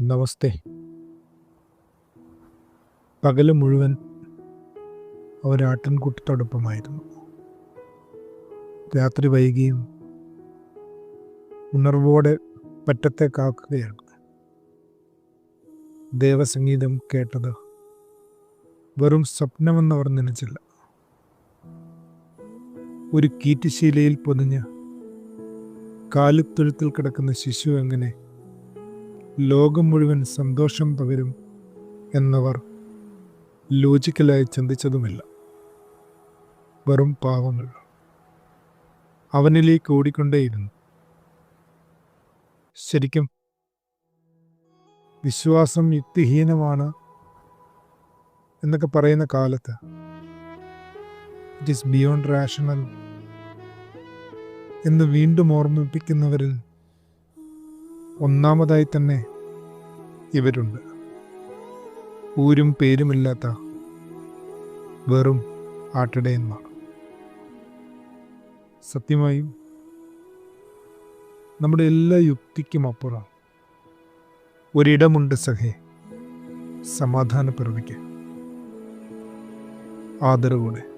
നമസ്തേ. പകൽ മുഴുവൻ അവരാട്ടിൻകൂട്ടത്തോടൊപ്പമായിരുന്നു രാത്രി വൈകിയും ഉണർവോടെ പറ്റത്തെ കാക്കുകയാണ്. ദേവസംഗീതം കേട്ടത് വെറും സ്വപ്നമെന്നവർ നനച്ചില്ല. ഒരു കീറ്റുശീലയിൽ പൊതിഞ്ഞ് കാലിത്തൊഴുത്തിൽ കിടക്കുന്ന ശിശു എങ്ങനെ ലോകം മുഴുവൻ സന്തോഷം പകരും എന്നവർ ലോജിക്കലായി ചിന്തിച്ചതുമില്ല. വെറും പാവങ്ങൾ അവനിലേക്ക് ഓടിക്കൊണ്ടേയിരുന്നു. ശരിക്കും വിശ്വാസം യുക്തിഹീനമാണ് എന്നൊക്കെ പറയുന്ന കാലത്ത് ഇറ്റ് ഈസ് ബിയോണ്ട് റാഷണൽ എന്ന് വീണ്ടും ഓർമ്മിപ്പിക്കുന്നവരിൽ ഒന്നാമതായി തന്നെ ഇവരുണ്ട്. ഊരും പേരുമില്ലാത്ത വെറും ആട്ടിടയന്മാർ. സത്യമായും നമ്മുടെ എല്ലാ യുക്തിക്കും അപ്പുറം ഒരിടമുണ്ട് സഹേ സമാധാന പിറവിക്ക് ആദരവോടെ.